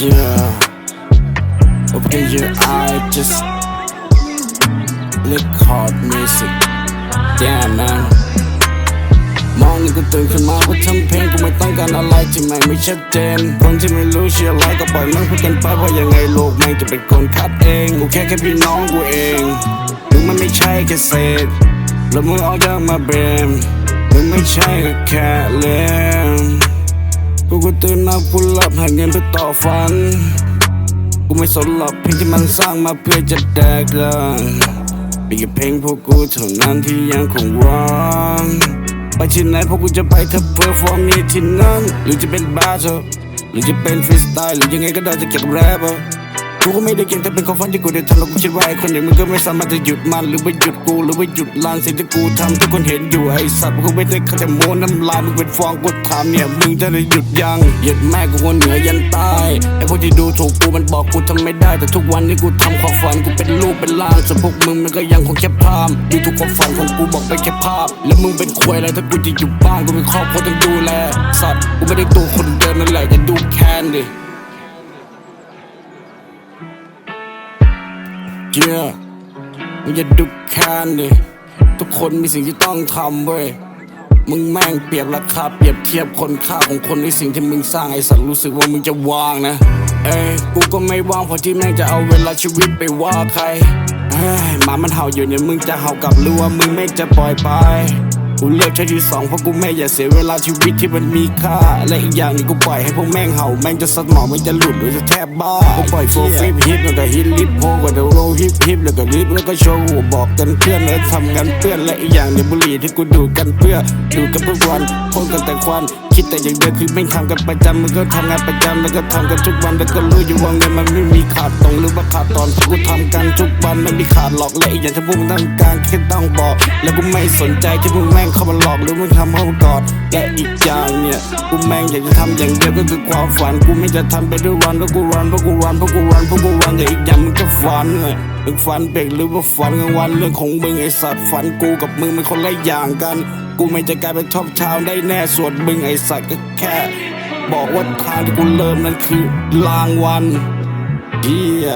yeah Okay yeah I just Look hard music Damn man มองนี่กูตื่นขึ้นมาเพราะทำเพลงกูไม่ต้องการอะไรที่ไม่ไม่ชัดเจน คนที่ไม่รู้เชื่ออะไรก็ปล่อยมันพูดกันไปว่ายังไงโลกแม่งจะเป็นคนคัดเอง กูแค่แค่พี่น้องกูเองมึงมันไม่ใช่แค่เศษแล้วมึงเอาเดิงมาเบรมมึงไม่ใช่ก็แค่เล่น กูก็ตื่นมากูหลับหาเงินเพื่อต่อฝัน กูไม่สนหรอกเพลงที่มันสร้างมาเพื่อจะแดกดังเป็นแค่เพลงพวกกูเท่านั้นที่ยังคงร้องไปที่ไหนพวกกูจะไปถ้าเพื่อฟอร์มนี้ที่นั่นหรือจะเป็นบาร์เหรือจะเป็นฟรีสไตล์หรือยังไงก็ได้จะเกี่ยวกับแรปอะ กูก็ไม่ได้เก่งแต่เป็นความฝันที่กูได้ทำแล้วกูคิดว่าไอ้คนอย่างมึงก็ไม่สามารถจะหยุดมันหรือว่าหยุดกูหรือว่าหยุดลานสิ่งที่กูทำทุกคนเห็นอยู่ไอ้สัตว์กูไม่ได้เขาจะโม้น้ำลายมึงเป็นฟองกูถามเนี่ยมึงจะได้หยุดยังหยุดแม่กูคนเหนือยันใต้ไอ้พวกที่ดูถูกกูมันบอกกูทำไม่ได้แต่ทุกวันนี้กูทำความฝันกูเป็นลูกเป็นลานส่วนพวกมึงมันก็ยังคงแค่ภาพดูทุกความฝันของกูบอกเป็นแค่ภาพ แล้วมึงเป็นควยอะไรถ้ากูจะอยู่บ้านกูมีครอบครัวต้องดูแลสัตว์กูไม่ได้ตัวคนเดินนั่นแหละจะดูแคนดิ เยอะมึงอย่าดุแคนดิทุกคนมีสิ่งที่ต้องทำเว้ยมึงแม่งเปรียบราคาเปรียบเทียบคนค่าของคนในสิ่งที่มึงสร้างไอ้สัตว์รู้สึกว่ามึงจะวางนะ เอ้ยกูก็ไม่ว่างเพราะที่แม่งจะเอาเวลาชีวิตไปว่าใครเฮ้ยหมามันเห่าอยู่เนี่ยมึงจะเห่ากลับหรือว่ามึงไม่จะปล่อยไป กูเลือกใช้ที่สองเพราะกูไม่อยากเสียเวลาชีวิตที่มันมีค่า และอีกอย่างหนึงกูปล่อยให้พวกแม่งเห่าแม่งจะสัดหมองมันจะหลุดหรือจะแทบบ้ากูปล่อยโฟล์ฟลิปฮิปแล้วก็ฮิตลิปโพก็เดี๋ยวโรฮิปฮิปแล้วก็ลิปแล้วก็โชว์บอกกันเพื่อนแล้วทำกันเพื่อนและอีกอย่างเนี่ยบุหรี่ที่กูดูดกันเพื่อดูดกันทุกวันพ่นกันแต่ควัน คิดแต่อย่างเดียวคือไม่ทำกันประจำมึงก็ทำงานประจำแล้วก็ทำกันทุกวันแล้วก็รู้อยู่ว่าเงินมันไม่มีขาดตรงหรือว่าขาดตอนกูทำกันทุกวันไม่มีขาดหรอกและอีกอย่างที่พวกมึงต้องการแค่ต้องบอก แล้วกูไม่สนใจที่มึงแม่งเข้ามาหลอกหรือมึงทำเข้ามากอดและอีกอย่างเนี่ยกูแม่งอยากจะทำอย่างเดียวก็คือความฝันกูไม่จะทำไปด้วยวันเพราะกูรันเพราะกูรันเพราะกูรันเพราะกูรันแต่อีกอย่างมึงก็ฝันเลยมึงฝันเบรกหรือว่าฝันกลางวันเรื่องของมึงไอสัตว์ฝันกูกับมึงมันคนละอย่างกัน กูไม่จะกลายเป็นท็อปชาวได้แน่ส่วนมึงไอสัตว์ก็แค่ บอกว่าทางที่กูเริ่มนั้นคือลางวันเฮีย